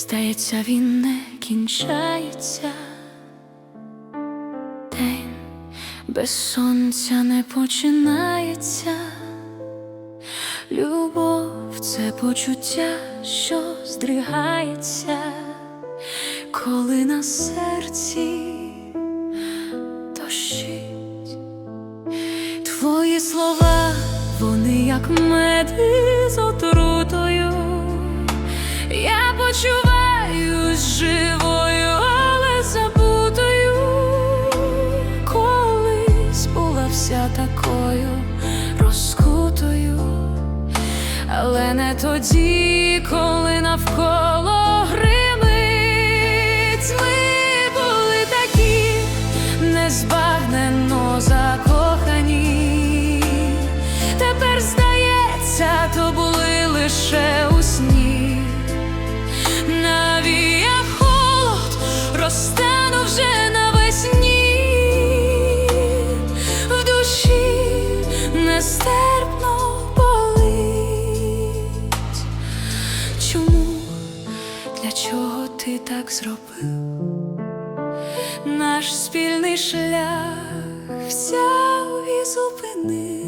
Здається, він не кінчається. День без сонця не починається. Любов це почуття, що здригається, коли на серці дощить. Твої слова, вони як мед із отрутою. Я почуваюсь була такою розкутою, але не тоді, коли навколо гримить. Ми були такі незбагненно закохані. Тепер здається, то були лише так зробив? Наш спільний шлях взяв і зупинив.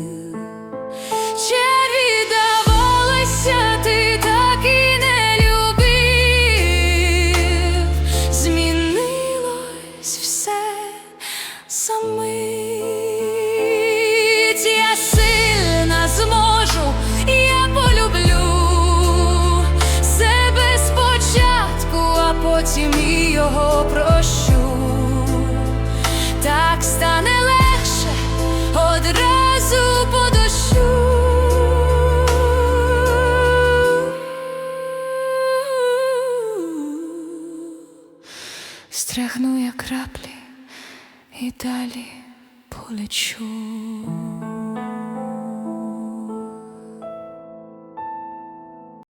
Потім і його прощу. Так стане легше одразу по дощу. Стряхну я краплі і далі полечу.